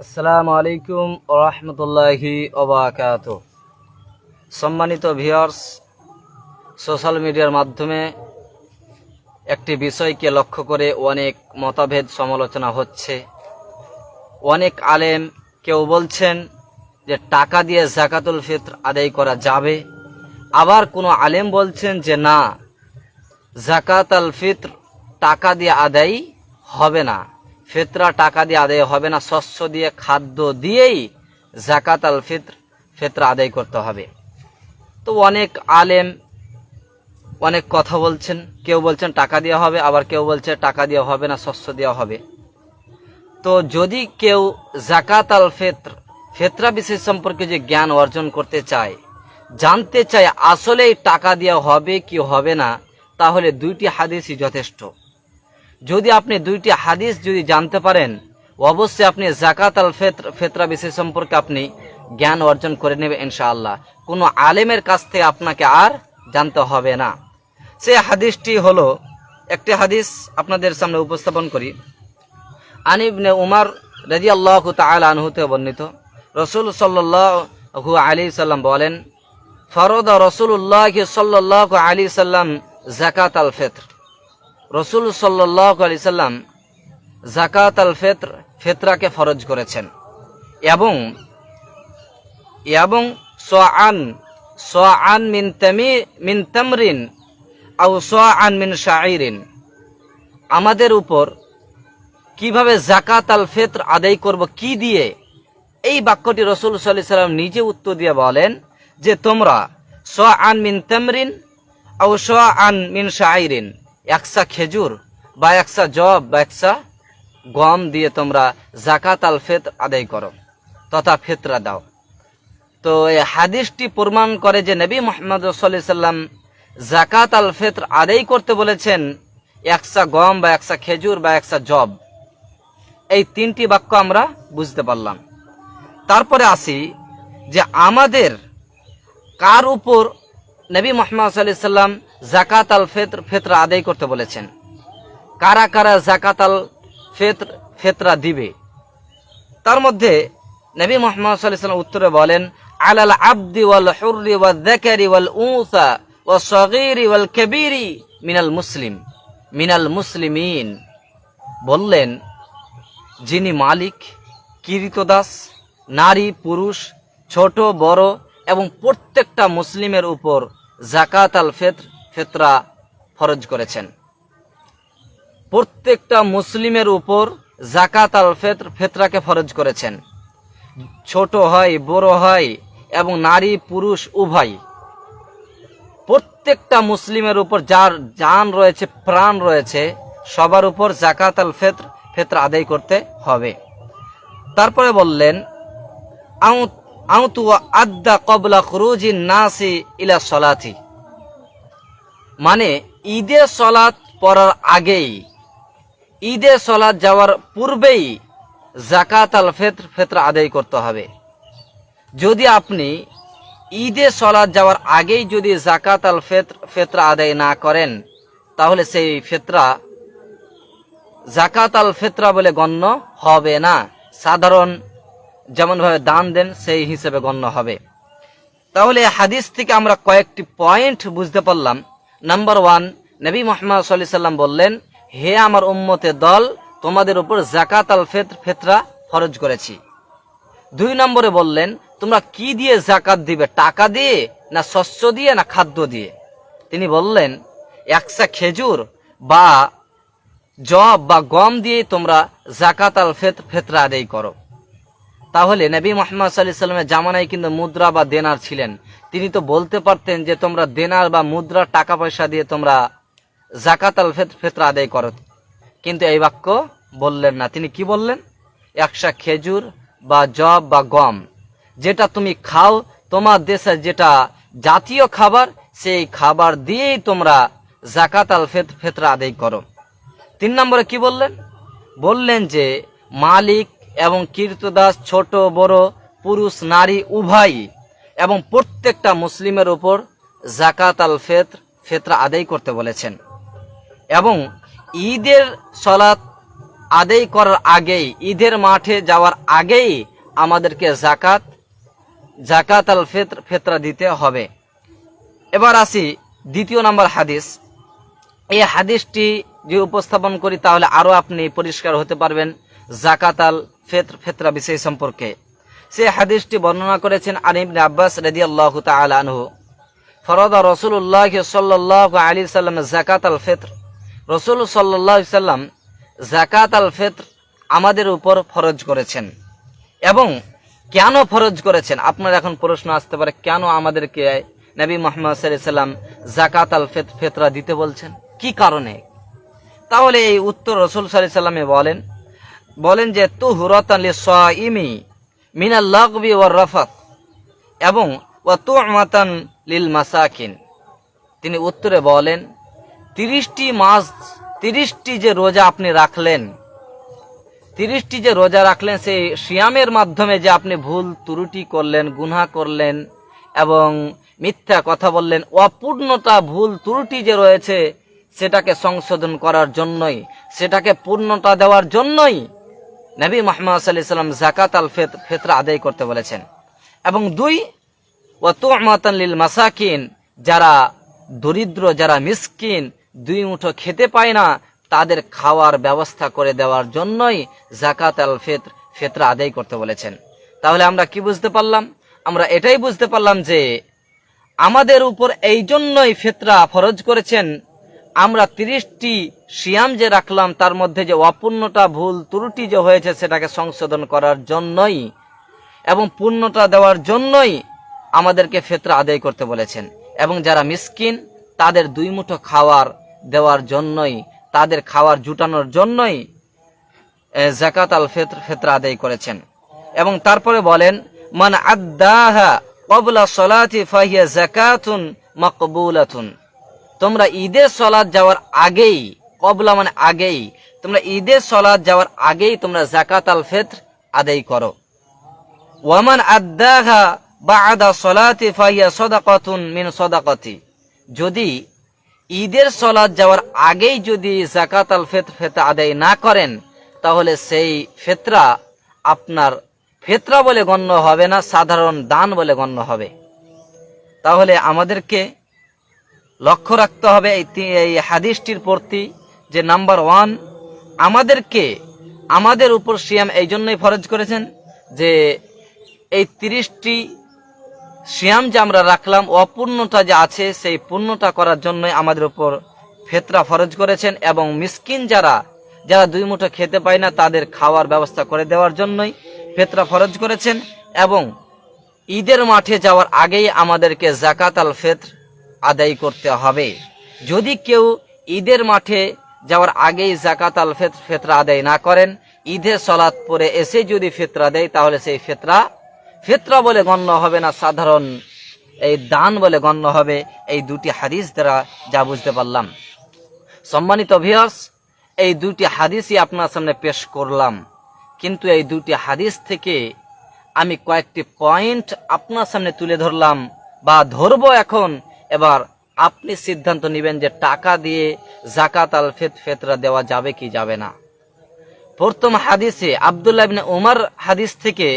আসসালামু আলাইকুম রহমতুল্লাহি ওবাকাত সম্মানিত ভিউয়ার্স, সোশ্যাল মিডিয়ার মাধ্যমে একটি বিষয়কে লক্ষ্য করে অনেক মতভেদ সমালোচনা হচ্ছে। অনেক আলেম কেউ বলছেন যে টাকা দিয়ে জাকাতুল ফিত্র আদায় করা যাবে। আবার কোনো আলেম বলছেন যে না জাকাত আল ফিত্র টাকা দিয়ে আদায় হবে না। ফিতরা টাকা দিয়ে আদায় হবে না, শস্য দিয়ে, খাদ্য দিয়েই জাকাত আল ফিত্র, ফিতরা আদায় করতে হবে। তো অনেক আলেম অনেক কথা বলছেন, কেউ বলছেন টাকা দেওয়া হবে, আবার কেউ বলছে টাকা দেওয়া হবে না, শস্য দেওয়া হবে। তো যদি কেউ জাকাত আল ফেত্র, ফেতরা বিশেষ সম্পর্কে যে জ্ঞান অর্জন করতে চায়, জানতে চায় আসলেই টাকা দেওয়া হবে কি হবে না, তাহলে দুইটি হাদিসই যথেষ্ট। যদি আপনি দুইটি হাদিস যদি জানতে পারেন, অবশ্যই আপনি জাকাত আল ফেত্র, ফেতরা বিশেষ সম্পর্কে আপনি জ্ঞান অর্জন করে নেবে ইনশাআল্লাহ। কোনো আলেমের কাছ থেকে আপনাকে আর জানতে হবে না। সে হাদিসটি হলো, একটি হাদিস আপনাদের সামনে উপস্থাপন করি। আনিবনে উমার রাজি আল্লাহ আনহুতে বর্ণিত, রসুল সাল্লাহু আলী সাল্লাম বলেন, ফরদ রসুল্লাহ সাল্লাহ আলী সাল্লাম জাকাত আল ফেত্র। রসুল সাল্লাহ আলি সাল্লাম জাকাত আল ফেত্র, ফেতরাকে ফরজ করেছেন। এবং এবং সোয়ান সোয়ান মিন তামি, মিন তামরিন আউ সোয়ান মিন শাইরিন আমাদের উপর কীভাবে জাকাত আল ফেত্র আদায় করব, কি দিয়ে? এই বাক্যটি রসুল সাল্লাহ সাল্লাম নিজে উত্তর দিয়ে বলেন যে তোমরা স সোয়ান মিন তামরিন আউ সোয়ান মিন শাইরিন একসা খেজুর বা একসা জব বা একসা গম দিয়ে তোমরা জাকাত আল ফেত আদায় করো, তথা ফেতরা দাও। তো এই হাদিসটি প্রমাণ করে যে নবী মোহাম্মদ সাল্লাম জাকাত আল ফেতর আদায় করতে বলেছেন, একসা গম বা একসা খেজুর বা একসা জব। এই তিনটি বাক্য আমরা বুঝতে পারলাম। তারপরে আসি যে আমাদের কার উপর নবী মোহাম্মদ সাল্লাম জাকাত আল ফেতর, ফেতরা আদায় করতে বলেছেন। কারা কারা জাকাত আল ফেতর, ফেতরা দিবে? তার মধ্যে নবী মোহাম্মদ সাল্লাম উত্তরে বলেন, আলাল আব্দি ওয়াল হুররি ওয়াল যাকারি ওয়াল উনসা ওয়াল সগীরি ওয়াল কবীরি মিনাল মুসলিম, মিনাল মুসলিমিন। বললেন, যিনি মালিক কিরিতদাস নারী, পুরুষ, ছোট, বড় এবং প্রত্যেকটা মুসলিমের উপর জাকাত আল ফেত্র ফেতরা ফরজ করেছেন। প্রত্যেকটা মুসলিমের উপর জাকাত আল ফেত্র ফেতরাকে ফরজ করেছেন। ছোট হয়, বড় হয় এবং নারী, পুরুষ, উভয়। প্রত্যেকটা মুসলিমের উপর যার জান রয়েছে, প্রাণ রয়েছে, সবার উপর জাকাত আল ফেত্র ফেতরা আদায় করতে হবে। তারপরে বললেন, আউতু আদ্দা কবলা খুরুজি নাসি ইলা সলাথি মানে ঈদে সলাদ পড়ার আগেই। ঈদে সলাদ যাওয়ার পূর্বেই জাকাত আল ফেত্র, ফেতরা আদায় করতে হবে। যদি আপনি ঈদে সলাদ যাওয়ার আগেই যদি জাকাত আল ফেত্র, ফেতরা আদায় না করেন, তাহলে সেই ফেত্রা জাকাত আল ফেতরা বলে গণ্য হবে না। সাধারণ যেমনভাবে দান দেন, সেই হিসেবে গণ্য হবে। তাহলে হাদিস থেকে আমরা কয়েকটি পয়েন্ট বুঝতে পারলাম। নাম্বার ওয়ান নবী মোহাম্মদ সাল্লাহ সাল্লাম বললেন, হে আমার উম্মতের দল, তোমাদের উপর জাকাত আল ফেত্র, ফেতরা ফরজ করেছি। দুই নম্বরে বললেন, তোমরা কি দিয়ে জাকাত দিবে? টাকা দিয়ে না শস্য দিয়ে না খাদ্য দিয়ে? তিনি বললেন, একসা খেজুর বা জব বা গম দিয়ে তোমরা জাকাত আল ফেত ফেতরা আদায় করো। তাহলে নবী মোহাম্মদ সাল্লাহ সাল্লামের জামানায় কিন্তু মুদ্রা বা দেনার ছিলেন। তিনি তো বলতে পারতেন যে, তোমরা দেনার বা মুদ্রা টাকা পয়সা দিয়ে তোমরা জাকাত আল ফেত ফেতরা আদায় করো। কিন্তু এই বাক্য বললেন না। তিনি কি বললেন? একশা খেজুর বা জব বা গম, যেটা তুমি খাও, তোমার দেশের যেটা জাতীয় খাবার, সেই খাবার দিয়েই তোমরা জাকাত আল ফেত ফেতরা আদায় করো। তিন নম্বরে কি বললেন? বললেন যে, মালিক এবং কীর্তদাস ছোট, বড়, পুরুষ, নারী উভয় এবং প্রত্যেকটা মুসলিমের উপর জাকাত আল ফেতর, ফেতরা আদায় করতে বলেছেন। এবং ঈদের সলাৎ আদায় করার আগেই, ঈদের মাঠে যাওয়ার আগেই আমাদেরকে জাকাত জাকাত আল ফেতর, ফেতরা দিতে হবে। এবার আসি দ্বিতীয় নম্বর হাদিস। এই হাদিসটি যে উপস্থাপন করি তাহলে আরও আপনি পরিষ্কার হতে পারবেন। জাকাত আল ফেতর বিষয় সম্পর্কে। সে হাদিসটি বর্ণনা করেছেন আনিবনে আব্বাস রেদি আল্লাহ আনহু। ফরদা রসুল্লাহ সাল্লাহ আলী সাল্লাম জাকাত আল ফেতর। রসুল সাল্লাহ সাল্লাম জাকাত আল ফেতর আমাদের উপর ফরজ করেছেন। এবং কেন ফরজ করেছেন? আপনার এখন প্রশ্ন আসতে পারে, কেন আমাদেরকে নবী মোহাম্মদ সাল্লাম জাকাত আল ফেত ফেতরা দিতে বলছেন? কি কারণে? তাহলে এই উত্তর রসুল সাল্লামে বলেন বলেন যে তু হুরতান ইমি মিনাল লাগবি ওয়ার রফাত এবং ও তু লিল মাসাকিন তিনি উত্তরে বলেন, তিরিশটি মাস, তিরিশটি যে রোজা আপনি রাখলেন, তিরিশটি যে রোজা রাখলেন, সেই সিয়ামের মাধ্যমে যে আপনি ভুল, ত্রুটি করলেন গুনা করলেন এবং মিথ্যা কথা বললেন, অপূর্ণতা, ভুল, ত্রুটি যে রয়েছে, সেটাকে সংশোধন করার জন্যই, সেটাকে পূর্ণতা দেওয়ার জন্যই নবী মোহাম্মদ সাল্লাম জাকাত আল ফেত, ফেতরা আদায় করতে বলেছেন। এবং দুই ও লিল মাসাকিন, যারা দরিদ্র, যারা মিসকিন, দুই মুঠো খেতে পায় না, তাদের খাওয়ার ব্যবস্থা করে দেওয়ার জন্যই জাকাত আল ফেতর, ফেতরা আদায় করতে বলেছেন। তাহলে আমরা কি বুঝতে পারলাম? আমরা এটাই বুঝতে পারলাম যে আমাদের উপর এই জন্যই ফেতরা ফরজ করেছেন আমরা তিরিশটি সিয়াম যে রাখলাম, তার মধ্যে যে অপূর্ণটা ভুল, ত্রুটি যে হয়েছে, সেটাকে সংশোধন করার জন্যই এবং পূর্ণতা দেওয়ার জন্যই আমাদেরকে ফেতরা আদায় করতে বলেছেন। এবং যারা মিসকিন, তাদের দুই মুঠো খাওয়ার দেওয়ার জন্যই, তাদের খাওয়ার জুটানোর জন্যই জাকাত আল ফেতর ফেতরা আদায় করেছেন। এবং তারপরে বলেন, মান আদাহা কবলা সলাতি ফাহিয়া জাকাতুন মকবুলাতুন। তোমরা ঈদের সলাদ যাওয়ার আগেই, কবলা মানে আগেই, তোমরা ঈদের সলাদ যাওয়ার আগেই তোমরা জাকাত আল ফেতর আদায় করো। ওয়ামান আদাহা বাদা সলাতি ফাহিয়া সদাকাতুন মিন সদাকতি। যদি ঈদের সলাদ যাওয়ার আগেই যদি জাকাত আল ফেত ফেতা আদায় না করেন, তাহলে সেই ফেতরা আপনার ফেতরা বলে গণ্য হবে না, সাধারণ দান বলে গণ্য হবে। তাহলে আমাদেরকে লক্ষ্য রাখতে হবে এই হাদিসটির প্রতি যে নাম্বার ওয়ান, আমাদেরকে, আমাদের উপর সিয়াম এই জন্যই ফরজ করেছেন যে এই তিরিশটি সিয়াম যে আমরা রাখলাম, অপূর্ণতা যে আছে, সেই পূর্ণতা করার জন্যই আমাদের উপর ফেতরা ফরজ করেছেন এবং মিসকিন যারা যারা দুই মুঠো খেতে পায় না, তাদের খাওয়ার ব্যবস্থা করে দেওয়ার জন্যই ফেতরা ফরজ করেছেন এবং ঈদের মাঠে যাওয়ার আগেই আমাদেরকে জাকাত আল ফেতর আদায় করতে হবে। যদি কেউ ঈদের মাঠে যাওয়ার আগেই জাকাত আল ফেতরা আদায় না করেন ঈদের সলাৎ পরে এসে যদি ফেতরা দেয়, তাহলে সেই ফেতরা ফেতরা বলে গণ্য হবে না, সাধারণ এই দান বলে গণ্য হবে। এই দুটি হাদিস দ্বারা যা বুঝতে পারলাম। সম্মানিত ভিয়ার্স এই দুটি হাদিসই আপনার সামনে পেশ করলাম। কিন্তু এই দুটি হাদিস থেকে আমি কয়েকটি পয়েন্ট আপনার সামনে তুলে ধরলাম বা ধরবো এখন এবার আপনি সিদ্ধান্ত নেবেন যে টাকা দিয়ে জাকাত আল ফেত ফেতরা দেওয়া যাবে কি যাবে না। প্রথম হাদিসে আবদুল্লাহ উমর হাদিস থেকে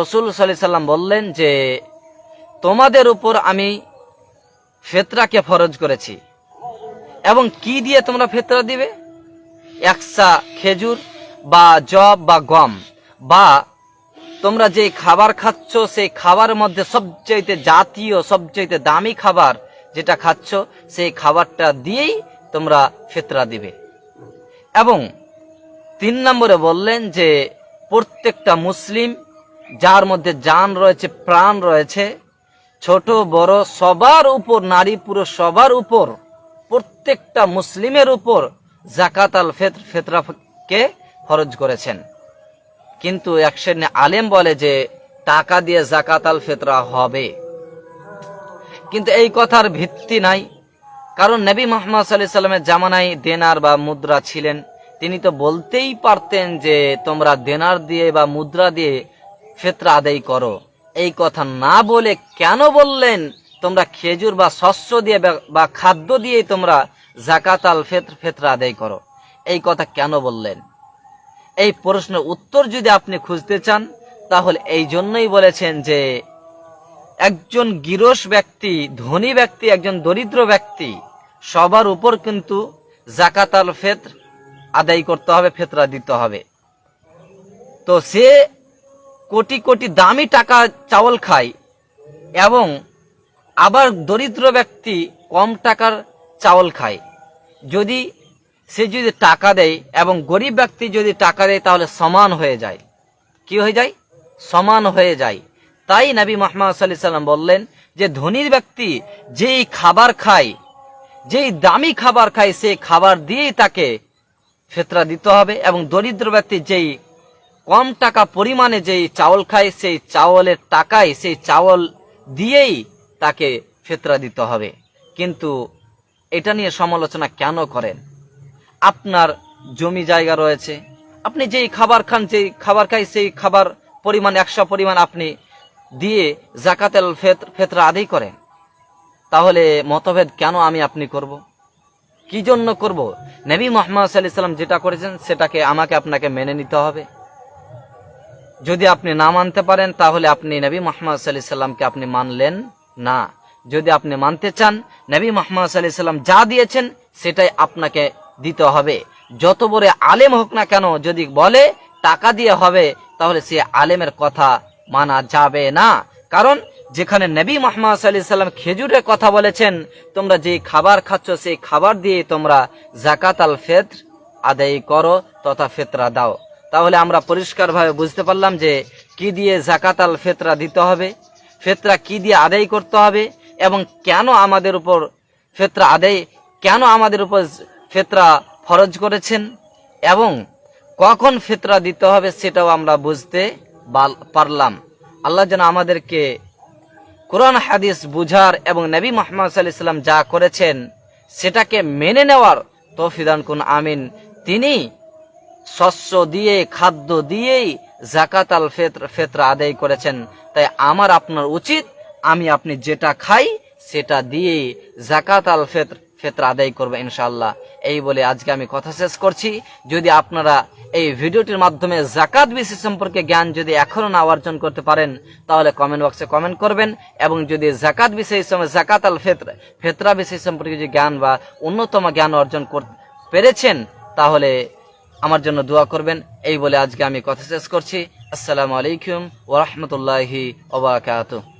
রসুল সাল্লাহ সাল্লাম বললেন যে, তোমাদের উপর আমি ফেতরাকে ফরজ করেছি। এবং কি দিয়ে তোমরা ফেতরা দিবে? একসা খেজুর বা জব বা গম বা তোমরা যে খাবার খাচ্ছ, সেই খাবারের মধ্যে সবচাইতে জাতীয়, সবচাইতে দামি খাবার যেটা খাচ্ছ, সেই খাবারটা দিয়েই তোমরা ফেতরা দিবে। এবং তিন নম্বরে বললেন যে, প্রত্যেকটা মুসলিম, যার মধ্যে জান রয়েছে, প্রাণ রয়েছে, ছোট, বড়, সবার উপর, নারী, পুরুষ, সবার উপর, প্রত্যেকটা মুসলিমের উপর জাকাত আল ফেতর, ফেতরাকে ফরজ করেছেন। কিন্তু এক আলেম বলে যে, টাকা দিয়ে জাকাত আল ফেতরা হবে। কিন্তু এই কথার ভিত্তি নাই। কারণ নবী মোহাম্মদ সাল্লাহ সাল্লামের জামানায় দেনার বা মুদ্রা ছিলেন। তিনি তো বলতেই পারতেন যে, তোমরা দেনার দিয়ে বা মুদ্রা দিয়ে ফেতরা আদায় করো। এই কথা না বলে কেন বললেন? তোমরা খেজুর বা শস্য দিয়ে বা- খাদ্য দিয়ে তোমরা জাকাত আল ফেতর, ফেতরা আদায় করো। এই কথা কেন বললেন? এই প্রশ্নের উত্তর যদি আপনি খুঁজতে চান, তাহলে এই জন্যই বলেছেন যে একজন গিরস ব্যক্তি, ধনী ব্যক্তি, একজন দরিদ্র ব্যক্তি, সবার উপর কিন্তু জাকাত আল ফেত্র আদায় করতে হবে, ফেতরা দিতে হবে। তো সে কোটি কোটি দামি টাকা চাউল খায় এবং আবার দরিদ্র ব্যক্তি কম টাকার চাউল খায়। যদি সে যদি টাকা দেয় এবং গরিব ব্যক্তি যদি টাকা দেয়, তাহলে সমান হয়ে যায়। কি হয়ে যায়? সমান হয়ে যায়। তাই নবী মোহাম্মদ সাল্লাহ সাল্লাম বললেন যে ধনীর ব্যক্তি যেই খাবার খায়, যেই দামি খাবার খায় সেই খাবার দিয়েই তাকে ফেতরা দিতে হবে এবং দরিদ্র ব্যক্তি যেই কম টাকা পরিমাণে যেই চাউল খায়, সেই চাউলের টাকায়, সেই চাউল দিয়েই তাকে ফেতরা দিতে হবে। কিন্তু এটা নিয়ে সমালোচনা কেন করেন? আপনার জমি জায়গা রয়েছে, আপনি যেই খাবার খান, যেই খাবার খাই সেই খাবার পরিমাণ, একশো পরিমাণ আপনি দিয়ে জাকাতেল ফেত- ফেতরা আদায় করেন। তাহলে মতভেদ কেন আমি আপনি করব? কি জন্য করব? নবী মোহাম্মদ সাল্লাহ সাল্লাম যেটা করেছেন, সেটাকে আমাকে আপনাকে মেনে নিতে হবে। যদি আপনি না মানতে পারেন, তাহলে আপনি নবী মোহাম্মদ সাল্লাহ সাল্লামকে আপনি মানলেন না। যদি আপনি মানতে চান, নবী মোহাম্মদ সাল্লাহ সাল্লাম যা দিয়েছেন, সেটাই আপনাকে দিতে হবে। যত বড় আলেম হোক না কেন, যদি বলে টাকা দিয়ে হবে, তাহলে সে আলেমের কথা মানা যাবে না। কারণ যেখানে নবী মোহাম্মদ সাল্লাহ সাল্লাম খেজুরের কথা বলেছেন, তোমরা যে খাবার খাচ্ছ, সেই খাবার দিয়ে তোমরা জাকাত আল ফেত্র আদায় করো, তথা ফেতরা দাও। তাহলে আমরা পরিষ্কারভাবে বুঝতে পারলাম যে কি দিয়ে জাকাত আল ফেতরা দিতে হবে, ফেতরা কি দিয়ে আদায় করতে হবে, এবং কেন আমাদের উপর ফেতরা আদায়, কেন আমাদের উপর ফেতরা ফরজ করেছেন, এবং কখন ফেতরা দিতে হবে সেটাও আমরা বুঝতে পারলাম। আল্লাহ যেন আমাদেরকে কোরআন, হাদিস বুঝার এবং নবী মোহাম্মদ সাল্লাহ সাল্লাম যা করেছেন, সেটাকে মেনে নেওয়ার তৌফিদান কুন আমিন। তিনি শস্য দিয়ে, খাদ্য দিয়েই জাকাত আল ফেত্র, ফেতরা আদায় করেছেন। তাই আমার আপনার উচিত, আমি আপনি যেটা খাই, সেটা দিয়েই জাকাত আল ফেত্র ফেতরা আদায় করব ইনশাল্লাহ এই বলে আজকে আমি কথা শেষ করছি। যদি আপনারা এই ভিডিওটির মাধ্যমে জাকাত বিষয় সম্পর্কে জ্ঞান যদি এখনও না অর্জন করতে পারেন, তাহলে কমেন্ট বক্সে কমেন্ট করবেন এবং যদি জাকাত বিষয় সময় জাকাত আল ফেতরা ফেতরা বিষয় সম্পর্কে যদি জ্ঞান বা অন্যতম জ্ঞান অর্জন কর- পেরেছেন, তাহলে আমার জন্য দোয়া করবেন। এই বলে আজকে আমি কথা শেষ করছি। আসসালামু আলাইকুম ওরহমতুল্লাহি ওবরাকাতুহ